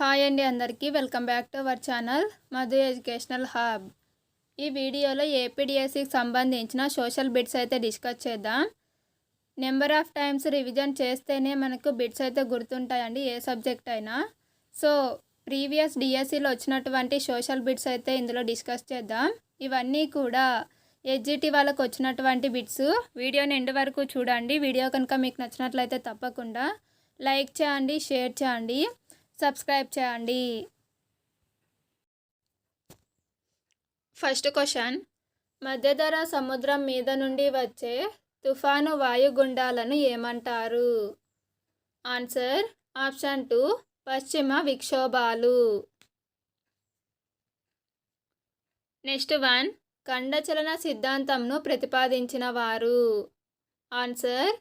Hi అండి అందరికీ. Welcome back to our channel Madhu educational hub. ఈ వీడియోలో ఏపీడిఎస్సికి సంబంధించిన సోషల్ బిట్స్ అయితే డిస్కస్ చేద్దాం. నెంబర్ ఆఫ్ టైమ్స్ రివిజన్ చేస్తేనే మనకు బిట్స్ అయితే గుర్తుంటాయండి ఏ సబ్జెక్ట్ అయినా. సో ప్రీవియస్ డిఎస్సిలో వచ్చినటువంటి సోషల్ బిట్స్ అయితే ఇందులో డిస్కస్ చేద్దాం. ఇవన్నీ కూడా ఎస్జిటి వాళ్ళకు వచ్చినటువంటి బిట్స్. వీడియోని ఎండు వరకు చూడండి. వీడియో కనుక మీకు నచ్చినట్లయితే తప్పకుండా లైక్ చేయండి షేర్ చేయండి. సబ్స్క్రైబ్ చేయండి. ఫస్ట్ క్వశ్చన్ మధ్యధర సముద్రం మీద నుండి వచ్చే తుఫాను వాయుగుండాలను ఏమంటారు? ఆన్సర్ ఆప్షన్ టూ పశ్చిమ విక్షోభాలు. నెక్స్ట్ వన్ ఖండచలన సిద్ధాంతంను ప్రతిపాదించిన వారు. Answer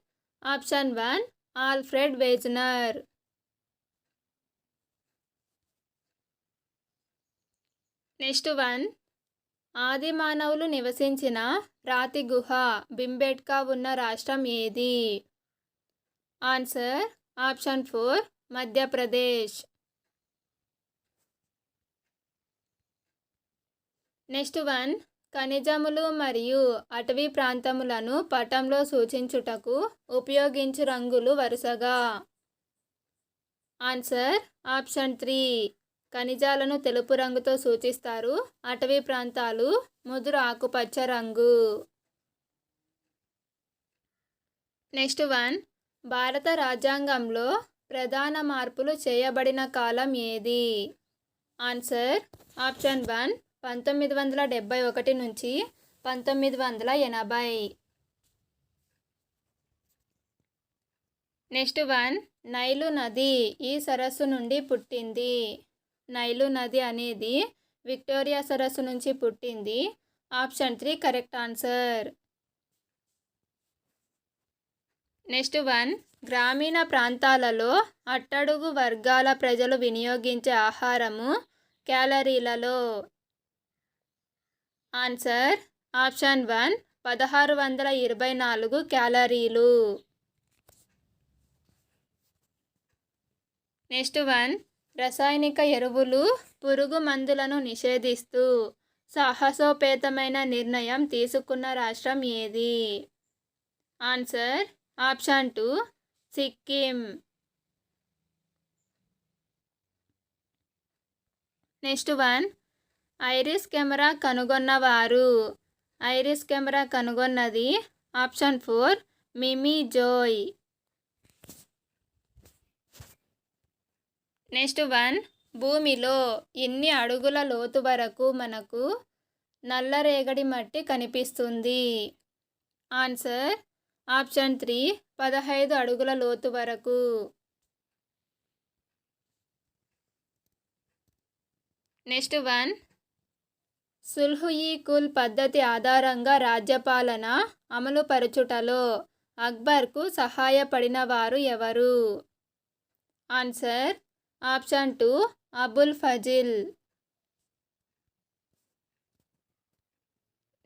option one Alfred Wegener next one. ఆది మానవులు నివసించిన రాతి గుహ బింబెట్కా ఉన్న రాష్ట్రం ఏది? Answer option four Madhya Pradesh. Next one. ఖనిజములు మరియు అటవీ ప్రాంతములను పటంలో సూచించుటకు ఉపయోగించు రంగులు వరుసగా. Answer option three. ఖనిజాలను తెలుపు రంగుతో సూచిస్తారు. అటవీ ప్రాంతాలు ముదురు ఆకుపచ్చ రంగు. Next one. భారత రాజ్యాంగంలో ప్రధాన మార్పులు చేయబడిన కాలం ఏది? ఆన్సర్ ఆప్షన్ వన్ పంతొమ్మిది వందల డెబ్బై ఒకటి నుంచి పంతొమ్మిది వందల ఎనభై. నెక్స్ట్ వన్ నైలు నది ఈ సరస్సు నుండి పుట్టింది. నైలు నది అనేది విక్టోరియా సరస్సు నుంచి పుట్టింది. Option three correct answer. Next one గ్రామీణ ప్రాంతాలలో అట్టడుగు వర్గాల ప్రజలు వినియోగించే ఆహారము క్యాలరీలలో. ఆన్సర్ ఆప్షన్ వన్ పదహారు వందల ఇరవై నాలుగు క్యాలరీలు. నెక్స్ట్ వన్ రసాయనిక ఎరువులు పురుగు మందులను నిషేధిస్తూ సాహసోపేతమైన నిర్ణయం తీసుకున్న రాష్ట్రం ఏది? Answer option two Sikkim. Next one iris camera కనుగొన్నవారు. Iris camera కనుగొన్నది ఆప్షన్ ఫోర్ మిమీ జోయ్. నెక్స్ట్ వన్ భూమిలో ఎన్ని అడుగుల లోతు వరకు మనకు నల్లరేగడి మట్టి కనిపిస్తుంది? ఆన్సర్ ఆప్షన్ త్రీ పదహైదు అడుగుల లోతు వరకు. నెక్స్ట్ వన్ సుల్హుయి కుల్ పద్ధతి ఆధారంగా రాజ్యపాలన అమలుపరచుటలో అక్బర్కు సహాయపడిన వారు ఎవరు? Answer option two Abul Fazl.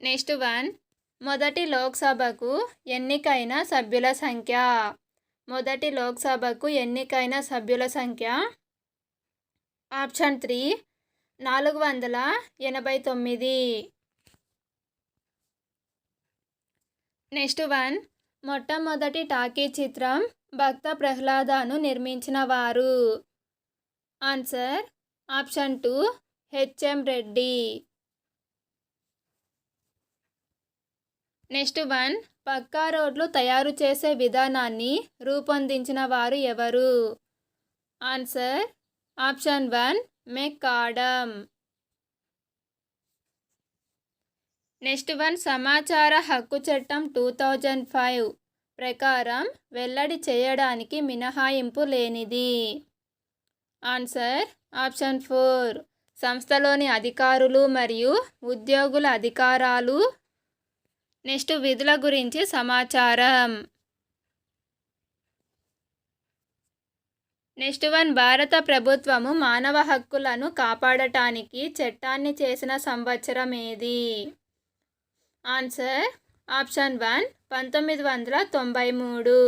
Next one మొదటి లోక్సభకు ఎన్నికైన సభ్యుల సంఖ్య. మొదటి లోక్సభకు ఎన్నికైన సభ్యుల సంఖ్య. ఆప్షన్ త్రీ నాలుగు వందల ఎనభై తొమ్మిది. నెక్స్ట్ వన్ మొట్టమొదటి టాకీ చిత్రం భక్త ప్రహ్లాదాను నిర్మించిన వారు answer option two HM Reddy. Next one పక్కా రోడ్లు తయారు చేసే విధానాన్ని రూపొందించిన వారు ఎవరు? Answer option one McAdam next one సమాచార హక్కు చట్టం టూ థౌజండ్ ఫైవ్ ప్రకారం వెల్లడి చేయడానికి మినహాయింపు లేనిది. Answer option four. సంస్థలోని అధికారులు మరియు ఉద్యోగుల అధికారాలు. నెక్స్ట్ విధుల గురించి సమాచారం. నెక్స్ట్ వన్ భారత ప్రభుత్వము మానవ హక్కులను కాపాడటానికి చట్టాన్ని చేసిన సంవత్సరం ఏది? ఆన్సర్ ఆప్షన్ వన్ పంతొమ్మిది వందల తొంభై మూడు.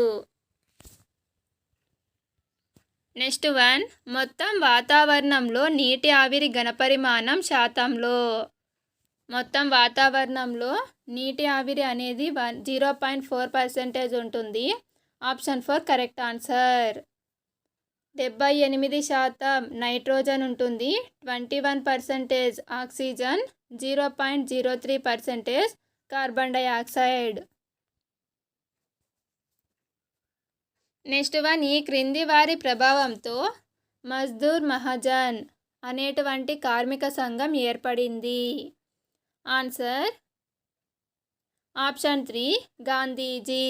Next one. మొత్తం వాతావరణంలో నీటి ఆవిరి ఘనపరిమాణం శాతంలో. మొత్తం వాతావరణంలో నీటి ఆవిరి అనేది one zero point four percentage ఉంటుంది. Option four correct answer. డెబ్బై ఎనిమిది శాతం నైట్రోజన్ ఉంటుంది. Twenty one percentage oxygen zero point zero three percentage carbon dioxide. Next one ఈ క్రింది వారి ప్రభావంతో మజ్దూర్ మహాజన్ అనేటువంటి కార్మిక సంఘం ఏర్పడింది. Answer option three Gandhiji.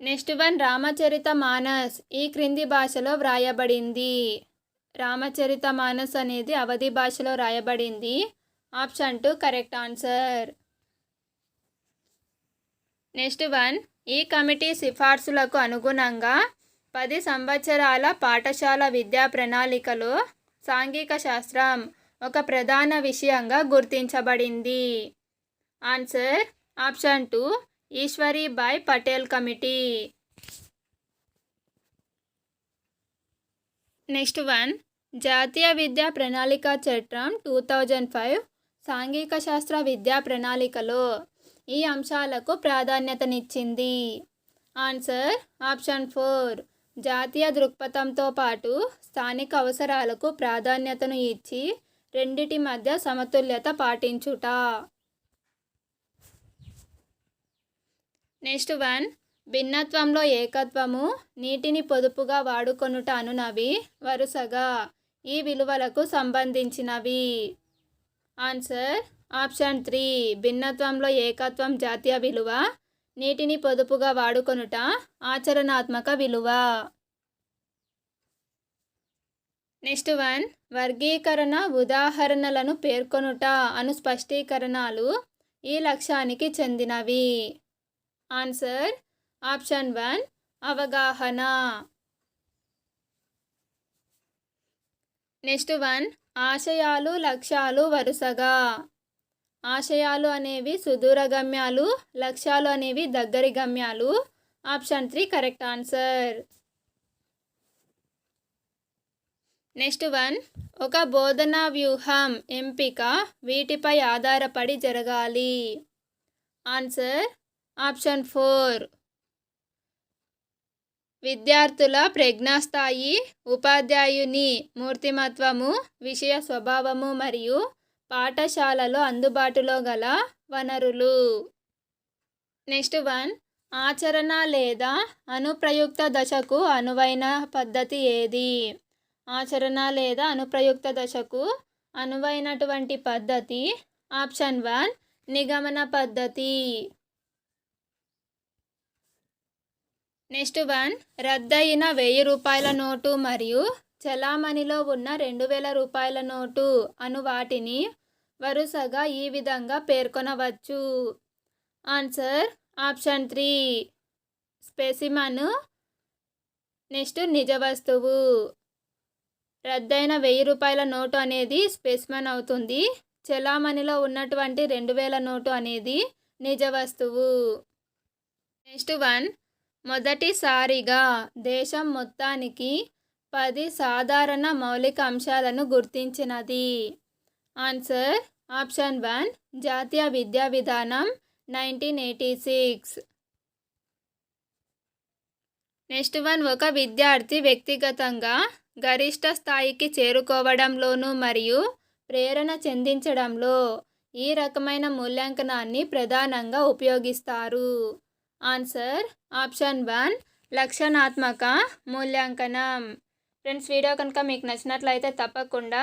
Next one Ramcharitmanas ఈ క్రింది భాషలో వ్రాయబడింది. రామచరిత మానస్ అనేది అవధి భాషలో రాయబడింది option two correct answer. Next one ఈ కమిటీ సిఫార్సులకు అనుగుణంగా పది సంవత్సరాల పాఠశాల విద్యా ప్రణాళికలో సాంఘిక శాస్త్రం ఒక ప్రధాన విషయంగా గుర్తించబడింది. Answer option two Ishwaribhai Patel committee. Next one జాతీయ విద్యా ప్రణాళిక చట్టం టూ థౌజండ్ ఫైవ్ సాంఘిక శాస్త్ర విద్యా ప్రణాళికలో ఈ అంశాలకు ప్రాధాన్యతనిచ్చింది. Answer option four. జాతీయ దృక్పథంతో పాటు స్థానిక అవసరాలకు ప్రాధాన్యతను ఇచ్చి రెండిటి మధ్య సమతుల్యత పాటించుట. Next one. భిన్నత్వంలో ఏకత్వము నీటిని పొదుపుగా వాడుకొనుట అనునవి వరుసగా. ఈ విలువలకు సంబంధించినవి. ఆన్సర్ ఆప్షన్ త్రీ భిన్నత్వంలో ఏకత్వం జాతీయ విలువ నీటిని పొదుపుగా వాడుకొనుట ఆచరణాత్మక విలువ. నెక్స్ట్ వన్ వర్గీకరణ ఉదాహరణలను పేర్కొనుట అను స్పష్టీకరణలు ఈ లక్ష్యానికి చెందినవి. ఆన్సర్ ఆప్షన్ వన్ అవగాహన. నెక్స్ట్ వన్ ఆశయాలు లక్ష్యాలు వరుసగా. ఆశయాలు అనేవి సుదూర గమ్యాలు లక్ష్యాలు అనేవి దగ్గరి గమ్యాలు. Option three correct answer. Next one ఒక బోధనా వ్యూహం ఎంపిక వీటిపై ఆధారపడి జరగాలి. Answer option four. విద్యార్థుల ప్రజ్ఞాస్థాయి ఉపాధ్యాయుని మూర్తిమత్వము విషయ స్వభావము మరియు పాఠశాలలో అందుబాటులో గల వనరులు. నెక్స్ట్ వన్ ఆచరణ లేదా అనుప్రయుక్త దశకు అనువైన పద్ధతి ఏది? ఆచరణ లేదా అనుప్రయుక్త దశకు అనువైనటువంటి పద్ధతి ఆప్షన్ వన్ నిగమన పద్ధతి. నెక్స్ట్ వన్ రద్దయిన వెయ్యి రూపాయల నోటు మరియు చలామణిలో ఉన్న రెండు వేల రూపాయల నోటు అను వాటిని వరుసగా ఈ విధంగా పేర్కొనవచ్చు. Answer option three specimen next నిజ వస్తువు. రద్దయిన వెయ్యి రూపాయల నోటు అనేది స్పెసిమన్ అవుతుంది. చెలామణిలో ఉన్నటువంటి రెండు వేల నోటు అనేది నిజ వస్తువు. నెక్స్ట్ వన్ మొదటిసారిగా దేశం మొత్తానికి పది సాధారణ మౌలిక అంశాలను గుర్తించినది. ఆన్సర్ ఆప్షన్ వన్ జాతీయ విద్యా విధానం nineteen eighty six next one ఒక విద్యార్థి వ్యక్తిగతంగా గరిష్ట స్థాయికి చేరుకోవడంలోనూ మరియు ప్రేరణ చెందించడంలో ఈ రకమైన మూల్యాంకనాన్ని ప్రధానంగా ఉపయోగిస్తారు. ఆన్సర్ ఆప్షన్ వన్ లక్షణాత్మక మూల్యాంకనం. ఫ్రెండ్స్ వీడియో కనుక మీకు నచ్చినట్లయితే తప్పకుండా